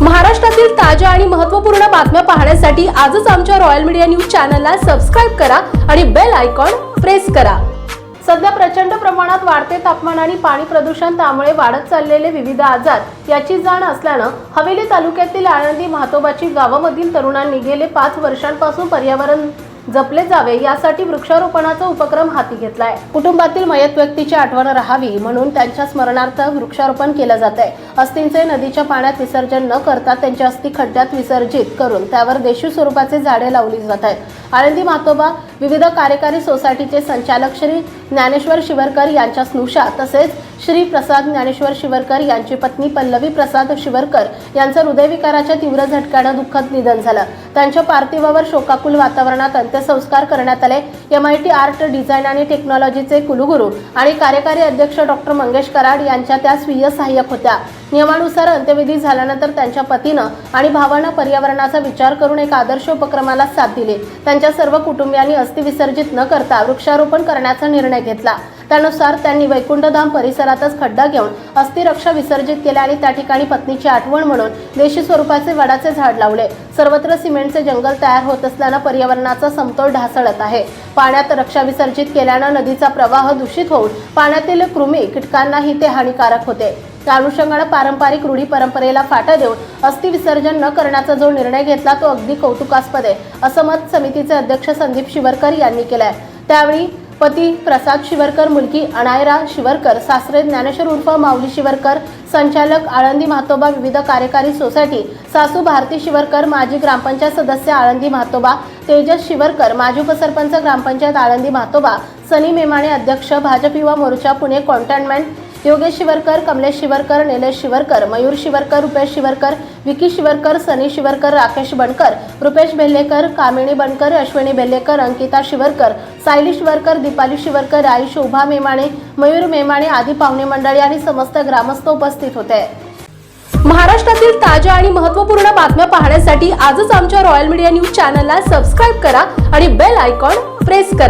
महाराष्ट्रातील ताज्या आणि महत्त्वपूर्ण बातम्या पाहण्यासाठी आजच आमच्या रॉयल मीडिया न्यूज चॅनलला सबस्क्राईब करा आणि बेल आयकॉन प्रेस करा. सध्या प्रचंड प्रमाणात वाढते तापमान आणि पाणी प्रदूषण त्यामुळे वाढत चाललेले विविध आजार याची जाण असल्यानं हवेली तालुक्यातील आळंदी महातोबाची गावामधील तरुणांनी गेले पाच वर्षांपासून पर्यावरण जपले जावे यासाठी वृक्षारोपणाचा उपक्रम हाती घेतलाय. कुटुंबातील मयत व्यक्तीची आठवण राहावी म्हणून त्यांच्या स्मरणार्थ वृक्षारोपण केलं जात आहे अस्थींचे नदीच्या पाण्यात विसर्जन न करता त्यांच्या अस्थि खड्ड्यात विसर्जित करून त्यावर देशी स्वरूपाचे झाडे लावली जात आहेत. आळंदी मातोबा विविध कार्यकारी सोसायटीचे संचालक श्री ज्ञानेश्वर शिवरकर यांच्या स्नुषा तसेच श्री प्रसाद ज्ञानेश्वर शिवरकर यांची पत्नी पल्लवी प्रसाद शिवरकर यांचं हृदयविकाराच्या तीव्र झटक्यानं दुःखद निधन झालं. त्यांच्या पार्थिवावर शोकाकुल वातावरणात अंत्यसंस्कार करण्यात आले. M I T art design आणि टेक्नॉलॉजीचे कुलगुरू आणि कार्यकारी अध्यक्ष डॉक्टर मंगेश कराड यांच्या त्या स्वीय सहाय्यक होत्या. नियमानुसार अंत्यविधी झाल्यानंतर त्यांच्या पतीनं आणि भावानं पर्यावरणाचा विचार करून एक आदर्श उपक्रमाला साथ दिली. त्यांच्या सर्व कुटुंबियांनी अस्थि विसर्जित न करता वृक्षारोपण करण्याचा निर्णय घेतला. त्यानुसार त्यांनी वैकुंठधाम परिसरातच खड्डा घेऊन अस्थिरक्षा विसर्जित केल्या आणि त्या ठिकाणी पत्नीची आठवण म्हणून देशी स्वरूपाचे वडाचे झाड लावले. सर्वत्र सिमेंटचे जंगल तयार होत असल्यानं पर्यावरणाचा समतोल ढासळत आहे. पाण्यात रक्षा विसर्जित केल्यानं नदीचा प्रवाह दूषित होऊन पाण्यातील कृमी कीटकांनाही ते हानिकारक होते. त्या अनुषंगानं पारंपरिक रूढी परंपरेला फाटा देऊन अस्थि विसर्जन न करण्याचा जो निर्णय घेतला तो अगदी कौतुकास्पद आहे असं मत समितीचे अध्यक्ष संदीप शिवरकर यांनी केलंय. त्यावेळी पती प्रसाद शिवरकर मुलगी अनायरा शिवरकर सासरे ज्ञानेश्वर उर्फ माऊली शिवरकर संचालक आळंदी म्हातोबा विविध कार्यकारी सोसायटी सासू भारती शिवरकर माजी ग्रामपंचायत सदस्य आळंदी म्हातोबा तेजस शिवरकर माजी उपसरपंच ग्रामपंचायत आळंदी म्हातोबा सनी मेमाणे अध्यक्ष भाजप युवा मोर्चा पुणे कॉन्टॅनमेंट योगेश शिवरकर कमलेश शिवरकर निलेश शिवरकर मयूर शिवरकर रुपेश शिवरकर विकी शिवरकर सनी शिवरकर राकेश बनकर रुपेश भेल्लेकर कामिणी बनकर अश्विनी भेल्लेकर अंकिता शिवरकर सायली शिवरकर दीपाली शिवरकर आई शोभा मेमाणे मयूर मेमाणे आदी पाहुणे मंडळी आणि समस्त ग्रामस्थ उपस्थित होते. महाराष्ट्रातील ताज्या आणि महत्त्वपूर्ण बातम्या पाहण्यासाठी आजच आमच्या रॉयल मीडिया न्यूज चॅनलला सबस्क्राईब करा आणि बेल आयकॉन प्रेस करा.